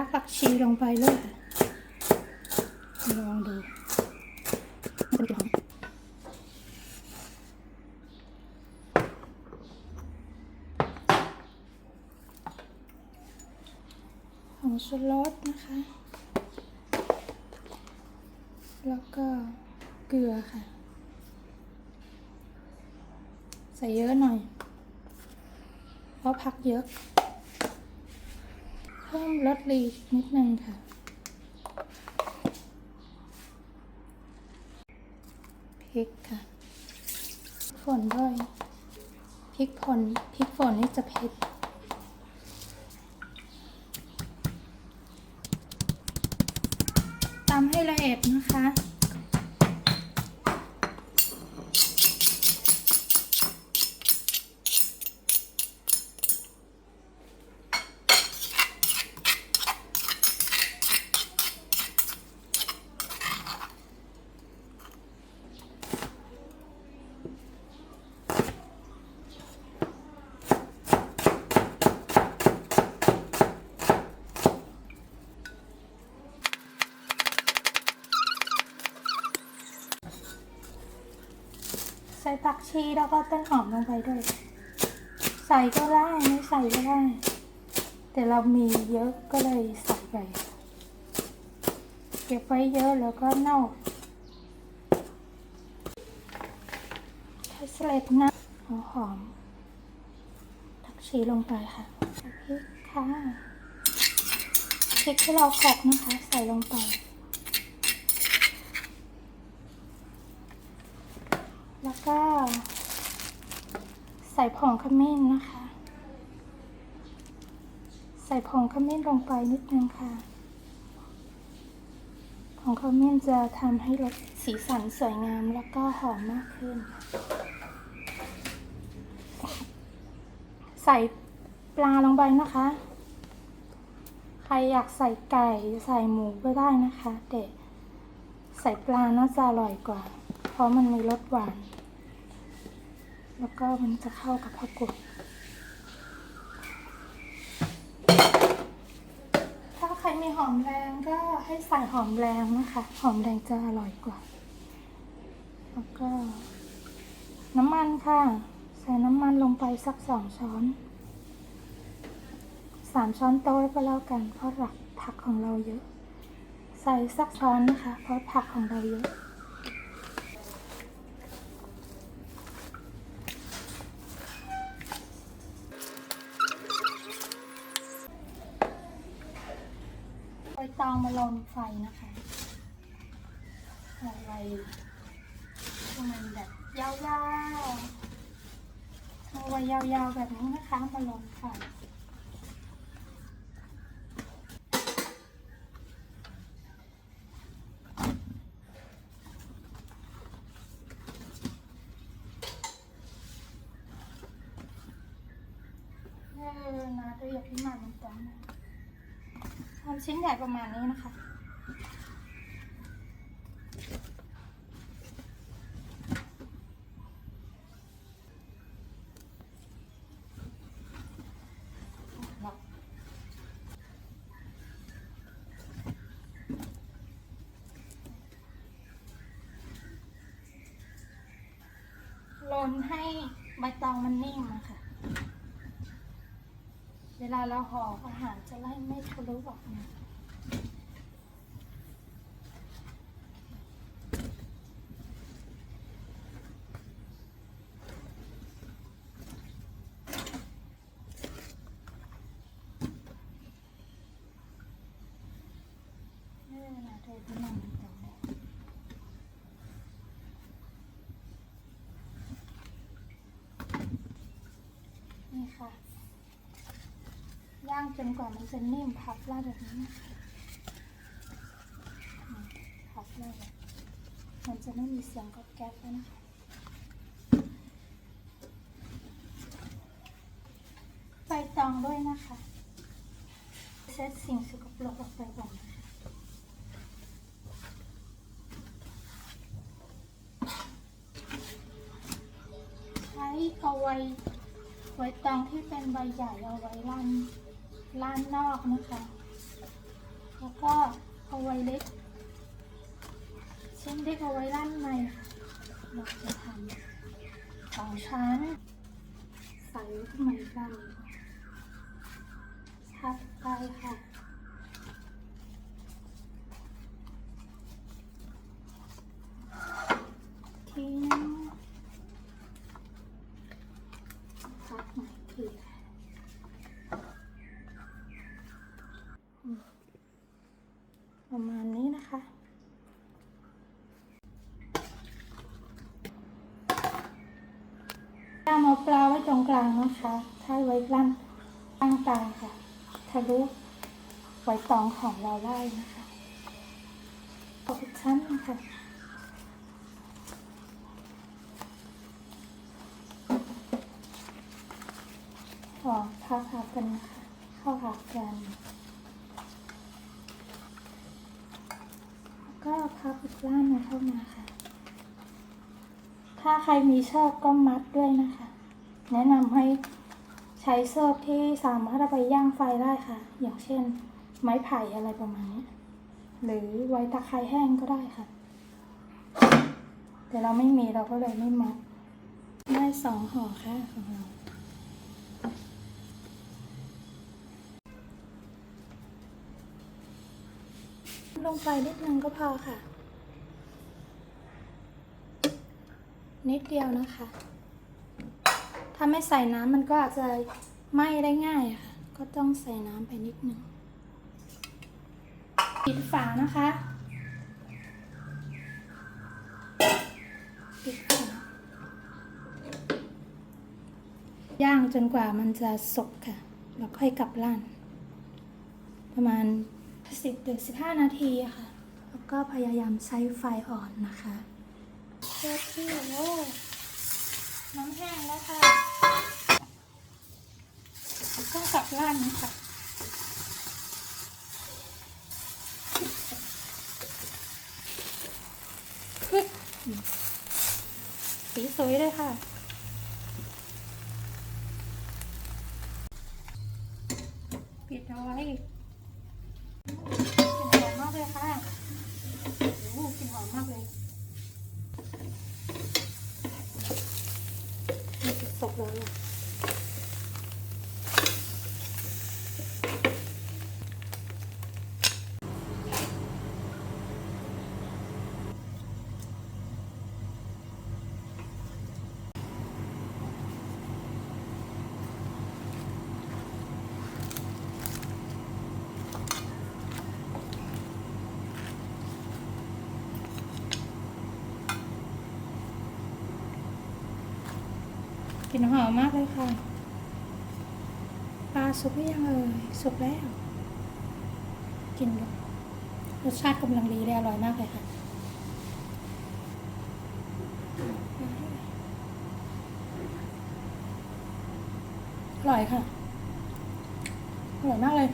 ากผักชีลงไปเลยลองดูมันจะหอมผงชูรสนะคะ แล้วก็เกลือค่ะ ใส่เยอะหน่อย เพราะผักเยอะ ลดรสลีนิดนึงค่ะ พริกค่ะ ฝนด้วย พริกผลพริกฝนนี่จะเผ็ดตำให้ละเอียดนะคะ ส่ผักชีแล้วก็ต้นหอมลงไปด้วย ใส่ก็ได้ไม่ใส่ก็ได้ แต่เรามีเยอะก็เลยใส่ไปเก็บไว้เยอะแล้วก็เน่าใช้สเลดนะหัวหอมผักชีลงไปค่ะพริกค่ะพริกที่เราขลกนะคะ ใส่ลงไป แล้วก็ ใส่ผงขมิ้นนะคะ ใส่ผงขมิ้นลงไปนิดนึงค่ะผงขมิ้นจะทำให้รสสีสันสวยงามแล้วก็หอมมากขึ้น ใส่ปลาลงไปนะคะ ใครอยากใส่ไก่ใส่หมูก็ได้นะคะแต่ใส่ปลาน่าจะอร่อยกว่า เพราะมันมีรสหวาน แล้วก็มันจะเข้ากับผักกุดถ้าใครมีหอมแรงก็ให้ใส่หอมแรงนะคะ หอมแรงจะอร่อยกว่า แล้วก็ น้ำมันค่ะ ใส่น้ำมันลงไปสักสองช้อนสามช้อนโต๊ะก็แล้วกันเพราะหลักผักของเราเยอะ ใส่สักช้อนนะคะ เพราะผักของเราเยอะ ใบตองมาลนไฟนะคะอาไว้ให้มันแบบยาวๆเอาไว้ยาวๆแบบนี้นะคะมาลนไฟเออนะตัวอย่างที่มันมันต้อง ทำชิ้นใหญ่ประมาณนี้นะคะ ลนให้ใบตองมันนิ่มอะค่ะ ลาเราห่ออาหารจะไล่ไม่ทะลุออกมาไม่ได้เวลาเธอที่นั่งตรงนี้นี่ค่ะ ย่าง จนกว่ามันจะนิ่มพับล่าดแบบนี้นะคะอืมพับลาดมันจะไม่มีเสียงก๊อบแก๊บแล้วนะคะใบตองด้วยนะคะเช็ดสิ่งสกปรกออกไปก่อนนะคะใช้เอาไว้ไว้ตองที่เป็นใบใหญ่เอาไว้ล้าน ล้านนอกนะคะ แล้วก็เอาไว้เล็กเช่นเด็กเอาไว้ล้านในเราจะทำสองชั้น ใส่ไว้ที่มันด้านนี้ชัดไปค่ะ ทีนึงพักใหม่ทีอืมประมาณนี้นะคะถ้าเอาปลาไว้ตรงกลาง นะคะถ้าไว้กลางกลางตาค่ะทะลุไว้ตองของเราได้นะคะขอบคุณชั้นนะคะขอพักหากันนะคะเข้าหากันแล้วก็พับอีกด้านหนึงเข้ามาค่ะ ถ้าใครมีชอกก็มัดด้วยนะคะ แนะนำให้ใช้เชือกที่สามารถเอาไปย่างไฟได้ค่ะ อย่างเช่น ไม้ไผ่อะไรประมาณนี้ หรือไว้ตะไคร้แห้งก็ได้ค่ะ แต่เราไม่มีเราก็เลยไม่มัดได้สองห่อค่ะของเราลงไปนิดนึงก็พอค่ะ นิดเดียวนะคะ ถ้าไม่ใส่น้ำมันก็อาจจะไหม้ได้ง่ายค่ะ ก็ต้องใส่น้ำไปนิดนึงปิดฝานะคะ ปิดฝา ย่างจนกว่ามันจะสุกค่ะ แล้วค่อยกลับร้าน ประมาณ 10ถึง15 นาทีค่ะ แล้วก็พยายามใช้ไฟอ่อนนะคะเพื่อที่โอ้น้ำแห้งแล้วค่ะ กับล่านนะคะปึ๊บสีสวยเลยค่ะปิดเอาไว้ กลิ่นหอมมากเลยค่ะโอ้โหกลิ่นหอมมากเลยนี่สุกแล้วเนี่ยก ลิ่นหอมมากเลยค่ะ ปลาสุกหรือยังเอ่ยสุกแล้ว กินดูรสชาติกำลังดีเลยอร่อยมากเลยค่ะอร่อยค่ะอร่อยมากเลย